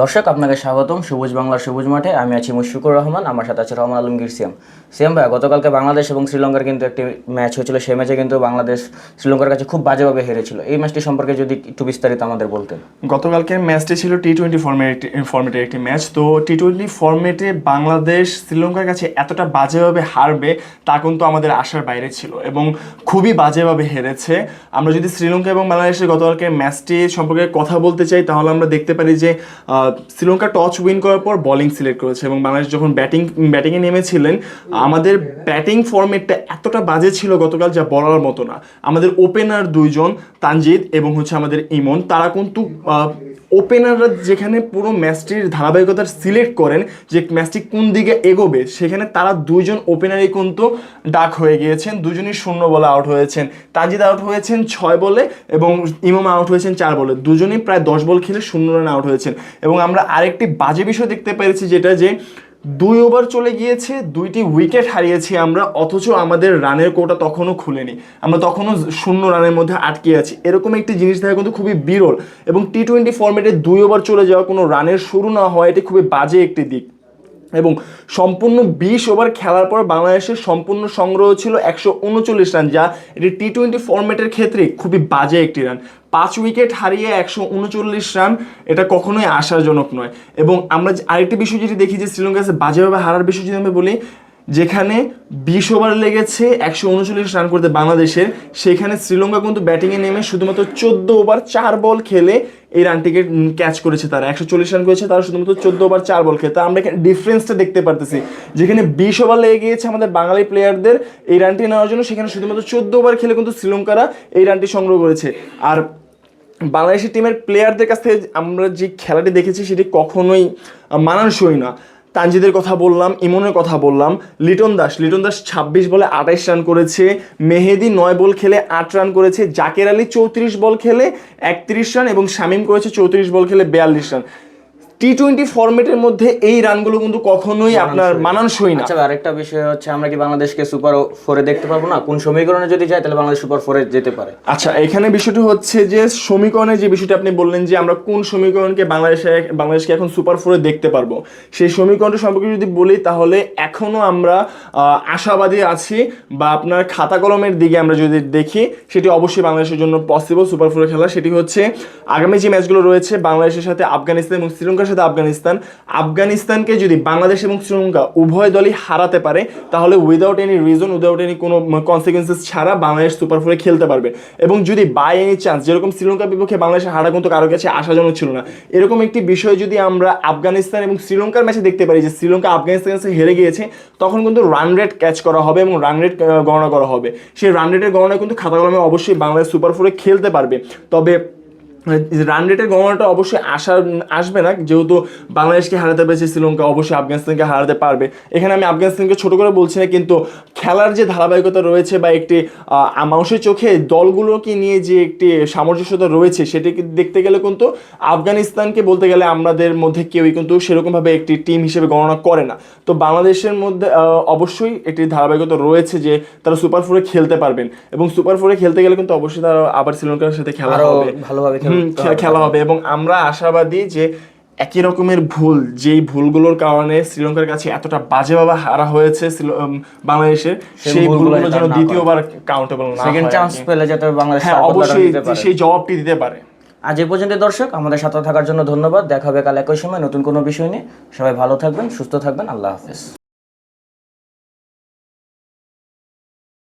দর্শক, আপনাকে স্বাগতম। সবুজ বাংলার সবুজ মাঠে আমি আছি মুশফিকুর রহমান, আমার সাথে আছে রহমান আলমগীর সিয়াম সিয়াম ভাই গতকালকে বাংলাদেশ এবং শ্রীলঙ্কার কিন্তু একটি ম্যাচ হয়েছিল। সেই ম্যাচে কিন্তু বাংলাদেশ শ্রীলঙ্কার কাছে খুব বাজেভাবে হেরেছিল। এই ম্যাচটি সম্পর্কে যদি একটু বিস্তারিত আমাদের বলতেন। গতকালকে ম্যাচটি ছিল টি টোয়েন্টি ফর্মেট ফর্মেটের একটি ম্যাচ। তো টি টোয়েন্টি ফর্মেটে বাংলাদেশ শ্রীলঙ্কার কাছে এতটা বাজেভাবে হারবে, তা কিন্তু আমাদের আশার বাইরে ছিল এবং খুবই বাজেভাবে হেরেছে। আমরা যদি শ্রীলঙ্কা এবং বাংলাদেশের গতকালকে ম্যাচটি সম্পর্কে কথা বলতে চাই, তাহলে আমরা দেখতে পারি যে শ্রীলঙ্কা টচ উইন করার পর বলিং সিলেক্ট করেছে এবং বাংলাদেশ যখন ব্যাটিং ব্যাটিংয়ে নেমেছিলেন, আমাদের ব্যাটিং ফর্মেটটা এতটা বাজে ছিল গতকাল যা বলার মতো না। আমাদের ওপেনার দুইজন তানজিদ এবং হচ্ছে আমাদের ইমন, তারা কিন্তু ওপেনাররা যেখানে পুরো ম্যাচটির ধারাবাহিকতার সিলেক্ট করেন যে ম্যাচটি কোন দিকে এগোবে, সেখানে তারা দুইজন ওপেনারই কিন্তু ডাক হয়ে গিয়েছেন, দুজনই শূন্য বলে আউট হয়েছেন। তানজিদ আউট হয়েছেন ছয় বলে এবং ইমাম আউট হয়েছেন চার বলে। দুজনেই প্রায় দশ বল খেলে শূন্য রান আউট হয়েছেন। এবং আমরা আরেকটি বাজে বিষয় দেখতে পেরেছি যেটা যে দুই ওভার চলে গিয়েছে, দুইটি উইকেট হারিয়েছি আমরা, অথচ আমাদের রানের কোটা তখনও খুলেনি। আমরা তখনও শূন্য রানের মধ্যে আটকে আছি। এরকম একটি জিনিস দেখা কিন্তু খুবই বিরল। এবং টি টোয়েন্টি ফর্মেটে দুই ওভার চলে যাওয়া কোনো রানের শুরু না হওয়া, এটি খুবই বাজে একটি দিক। এবং সম্পূর্ণ বিশ ওভার খেলার পর বাংলাদেশের সম্পূর্ণ সংগ্রহ ছিল একশো উনচল্লিশ রান, যা এটি টি টোয়েন্টি ফর্মেটের ক্ষেত্রে খুবই বাজে একটি রান। পাঁচ উইকেট হারিয়ে একশো উনচল্লিশ রান, এটা কখনোই আশাজনক নয়। এবং আমরা আরেকটি বিষয় যেটি দেখি যে শ্রীলঙ্কা বাজেভাবে হারার বিষয় যদি আমি বলি যেখানে বিশ ওভার লেগেছে, একশো উনচল্লিশ রান করতে বাংলাদেশের। সেখানে শ্রীলঙ্কা কিন্তু ব্যাটিংয়ে নেমে শুধুমাত্র চোদ্দ ওভার চার বল খেলে এই রানটিকে ক্যাচ করেছে তারা। একশো চল্লিশ রান করেছে, তারা শুধুমাত্র চোদ্দ ওভার চার বল খেলে। আমরা এখানে ডিফারেন্সটা দেখতে পারতেছি। যেখানে বিশ ওভার লেগে গিয়েছে আমাদের বাঙালি প্লেয়ারদের এই রানটি নেওয়ার জন্য, সেখানে শুধুমাত্র চোদ্দ ওভার খেলে কিন্তু শ্রীলঙ্কারা এই রানটি সংগ্রহ করেছে। আর বাংলাদেশের টিমের প্লেয়ারদের কাছ থেকে আমরা যে খেলাটি দেখেছি, সেটি কখনোই মানানসই না। তানজিদের কথা বললাম, ইমনের কথা বললাম, লিটন দাস লিটন দাস ছাব্বিশ বলে আঠাইশ রান করেছে, মেহেদি নয় বল খেলে আট রান করেছে, জাকের আলী চৌত্রিশ বল খেলে একত্রিশ রান এবং শামিম করেছে চৌত্রিশ বল খেলে বিয়াল্লিশ রান। টি টোয়েন্টি ফরম্যাটের মধ্যে এই রানগুলো কিন্তু কখনোই আপনার মানানসই না। আচ্ছা আরেকটা বিষয় হচ্ছে আমরা কি বাংলাদেশকে সুপার ফোরে দেখতে পারব না? কোন সমীকরণে যদি যায় তাহলে বাংলাদেশ সুপার ফোরে যেতে পারে। আচ্ছা এখানে বিষয়টি হচ্ছে যে সমীকরণের যে বিষয়টি আপনি বললেন যে আমরা কোন সমীকরণকে বাংলাদেশে বাংলাদেশকে এখন সুপার ফোরে দেখতে পারব সেই সমীকরণটা সম্পর্কে যদি বলি তাহলে এখনও আমরা আশাবাদী আছি বা আপনার খাতা কলমের দিকে আমরা যদি দেখি সেটি অবশ্যই বাংলাদেশের জন্য পসিবল সুপার ফোরে খেলা। সেটি হচ্ছে আগামী যে ম্যাচগুলো রয়েছে বাংলাদেশের সাথে আফগানিস্তান এবং শ্রীলঙ্কার সাথে আফগানিস্তান, আফগানিস্তানকে যদি বাংলাদেশ এবং শ্রীলঙ্কা উভয় দলই হারাতে পারে, তাহলে without any reason without any কোনো কনসিকুয়েন্সেস ছাড়া বাংলাদেশ সুপার ফোরে খেলতে পারবে। এবং যদি বাই এনি চান্স যেরকম শ্রীলঙ্কার বিপক্ষে বাংলাদেশের হারা কিন্তু কারও কাছে আশাজনক ছিল না, এরকম একটি বিষয় যদি আমরা আফগানিস্তান এবং শ্রীলঙ্কার ম্যাচে দেখতে পারি যে শ্রীলঙ্কা আফগানিস্তানের কাছে হেরে গিয়েছে, তখন কিন্তু রান রেট ক্যাচ করা হবে এবং রান রেট গণনা করা হবে। সেই রান রেটের গণনা কিন্তু খাতা কলমে অবশ্যই বাংলাদেশ সুপার ফোরে খেলতে পারবে। তবে রান রেটের গণনাটা অবশ্যই আসা আসবে না। যেহেতু বাংলাদেশকে হারাতে পেরেছে শ্রীলঙ্কা অবশ্যই আফগানিস্তানকে হারাতে পারবে। এখানে আমি আফগানিস্তানকে ছোট করে বলছি না কিন্তু খেলার যে ধারাবাহিকতা রয়েছে বা একটি মানুষের চোখে দলগুলোকে নিয়ে যে একটি সামঞ্জস্যতা রয়েছে সেটিকে দেখতে গেলে কিন্তু আফগানিস্তানকে বলতে গেলে আমাদের মধ্যে কেউই কিন্তু সেরকমভাবে একটি টিম হিসেবে গণনা করে না। তো বাংলাদেশের মধ্যে আহ, অবশ্যই একটি ধারাবাহিকতা রয়েছে যে তারা সুপার ফোরে খেলতে পারবেন। এবং সুপার ফোরে খেলতে গেলে কিন্তু অবশ্যই তারা আবার শ্রীলঙ্কার সাথে খেলা হবে। ভালোভাবে খেলা হবে এবং আমরা আশাবাদী যে একই রকমের ভুল যেই ভুলগুলোর কারণে শ্রীলঙ্কার কাছে এতটা বাজেভাবে হারা হয়েছে বাংলাদেশের সেই ভুলগুলো ভুলগুলো যেন দ্বিতীয়বার কাউন্টেবল না সেকেন্ড চান্স পেলে যাতে বাংলাদেশ হ্যাঁ অবশ্যই সেই জবাবটি দিতে পারে। আজ এ পর্যন্ত দর্শক আমাদের সাথে থাকার জন্য ধন্যবাদ। দেখা হবে কাল একই সময় নতুন কোনো বিষয় নিয়ে। সবাই ভালো থাকবেন সুস্থ থাকবেন। আল্লাহ হাফেজ।